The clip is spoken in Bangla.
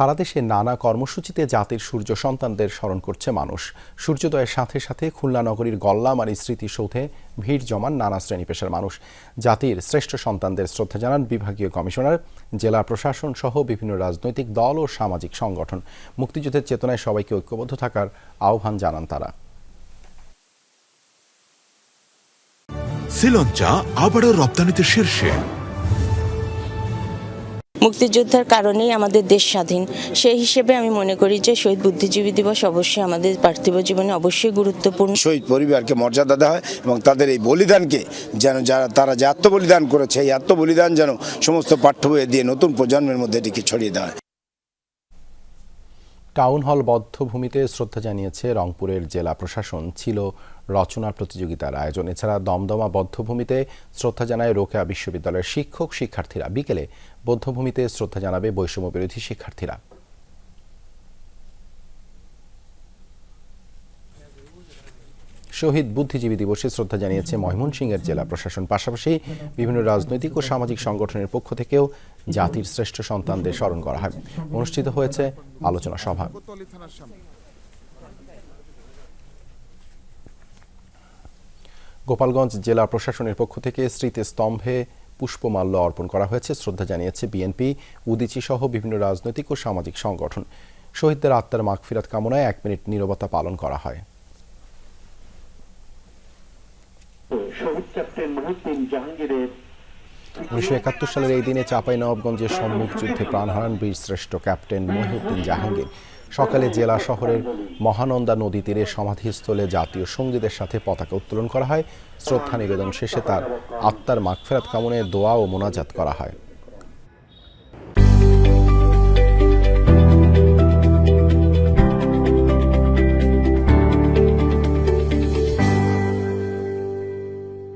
সারা দেশে নানা কর্মসূচিতে জাতির সূর্য সন্তানদের স্মরণ করছে মানুষ। সূর্যোদয়ের সাথে সাথে খুলনা নগরীর গল্লামারি স্মৃতিসৌধে ভিড় জমান নানা শ্রেণি পেশার মানুষ। জাতির শ্রেষ্ঠ সন্তানদের শ্রদ্ধা জানান বিভাগীয় কমিশনার, জেলা প্রশাসন সহ বিভিন্ন রাজনৈতিক দল ও সামাজিক সংগঠন। মুক্তিযুদ্ধের চেতনায় সবাইকে ঐক্যবদ্ধ থাকার আহ্বান জানান তারা। শ্রীলঞ্চা আবারও রপ্তানিতে শীর্ষে। মুক্তিযোদ্ধার কারণেই আমাদের দেশ স্বাধীন। সেই হিসেবে আমি মনে করি যে শহীদ বুদ্ধিজীবী দিবস অবশ্যই আমাদের পার্থিব জীবনে অবশ্যই গুরুত্বপূর্ণ। শহীদ পরিবারকে মর্যাদা দেওয়া হয় এবং তাদের এই বলিদানকে যেন যারা, তারা যে আত্মবলিদান করেছে, এই আত্মবলিদান যেন সমস্ত পাঠ্য বইয়ে দিয়ে নতুন প্রজন্মের মধ্যে এটিকে ছড়িয়ে দেওয়া হয়। টাউন হল বদ্ধভূমিতে শ্রদ্ধা জানিয়েছে রংপুরের জেলা প্রশাসন। ছিল রচনা প্রতিযোগিতার আয়োজন। এছাড়া দমদমা বদ্ধভূমিতে শ্রদ্ধা জানায় রোকেয়া বিশ্ববিদ্যালয়ের শিক্ষক শিক্ষার্থীরা বিকেলে বদ্ধভূমিতে শ্রদ্ধা জানাবে বৈষম্য বিরোধী শিক্ষার্থীরা। শহীদ বুদ্ধিজীবী দিবসে শ্রদ্ধা জানিয়েছে ময়মনসিংহের জেলা প্রশাসন। পাশাপাশি বিভিন্ন রাজনৈতিক ও সামাজিক সংগঠনের পক্ষ থেকেও জাতির শ্রেষ্ঠ সন্তানদের স্মরণ করা হয়। অনুষ্ঠিত হয়েছে আলোচনা সভা। গোপালগঞ্জ জেলা প্রশাসনের পক্ষ থেকে স্মৃতিস্তম্ভে পুষ্পমাল্য অর্পণ করা হয়েছে। শ্রদ্ধা জানিয়েছে বিএনপি, উদিচি সহ বিভিন্ন রাজনৈতিক ও সামাজিক সংগঠন। শহীদদের আত্মার মাগফিরাত কামনায় এক মিনিট নীরবতা পালন করা হয়। উনিশশো একাত্তর সালের এই দিনে চাঁপাইনবাবগঞ্জের সম্মুখ যুদ্ধে প্রাণ হারান বীর শ্রেষ্ঠ ক্যাপ্টেন মহিউদ্দিন জাহাঙ্গীর। সকালে জেলা শহরের মহানন্দা নদী তীরে সমাধিস্থলে জাতীয় সঙ্গীতের সাথে পতাকা উত্তোলন করা হয়। শ্রদ্ধা নিবেদন শেষে তার আত্মার মাগফেরাত কামনে দোয়া ও মোনাজাত করা হয়।